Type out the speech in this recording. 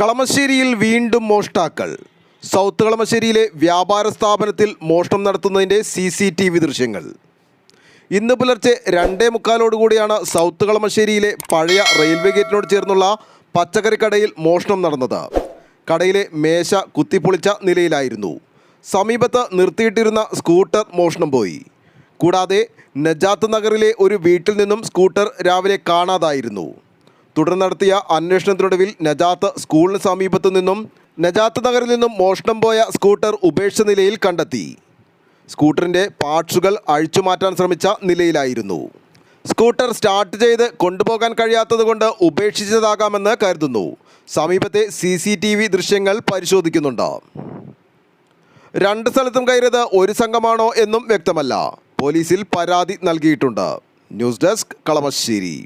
കളമശ്ശേരിയിൽ വീണ്ടും മോഷ്ടാക്കൾ. സൗത്ത് കളമശ്ശേരിയിലെ വ്യാപാര സ്ഥാപനത്തിൽ മോഷണം നടത്തുന്നതിന്റെ സി സി ടി വി ദൃശ്യങ്ങൾ. ഇന്ന് പുലർച്ചെ രണ്ടേ മുക്കാലോടുകൂടിയാണ് സൗത്ത് കളമശ്ശേരിയിലെ പഴയ റെയിൽവേ ഗേറ്റിനോട് ചേർന്നുള്ള പച്ചക്കറി കടയിൽ മോഷണം നടന്നത്. കടയിലെ മേശ കുത്തിപ്പൊളിച്ച നിലയിലായിരുന്നു. സമീപത്ത് നിർത്തിയിട്ടിരുന്ന സ്കൂട്ടർ മോഷണം പോയി. കൂടാതെ നജാത്ത് നഗറിലെ ഒരു വീട്ടിൽ നിന്നും സ്കൂട്ടർ രാവിലെ കാണാതായിരുന്നു. തുടർന്ന് നടത്തിയ അന്വേഷണത്തിനൊടുവിൽ നജാത്ത് സ്കൂളിന് സമീപത്തു നിന്നും നജാത്ത് നഗറിൽ നിന്നും മോഷണം പോയ സ്കൂട്ടർ ഉപേക്ഷിച്ച നിലയിൽ കണ്ടെത്തി. സ്കൂട്ടറിന്റെ പാർട്സുകൾ അഴിച്ചുമാറ്റാൻ ശ്രമിച്ച നിലയിലായിരുന്നു. സ്കൂട്ടർ സ്റ്റാർട്ട് ചെയ്ത് കൊണ്ടുപോകാൻ കഴിയാത്തതുകൊണ്ട് ഉപേക്ഷിച്ചതാകാമെന്ന് കരുതുന്നു. സമീപത്തെ സി സി ടി വി ദൃശ്യങ്ങൾ പരിശോധിക്കുന്നുണ്ട്. രണ്ട് സ്ഥലത്തും കയറിയത് ഒരു സംഘമാണോ എന്നും വ്യക്തമല്ല. പോലീസിൽ പരാതി നൽകിയിട്ടുണ്ട്. News desk Kalamassery.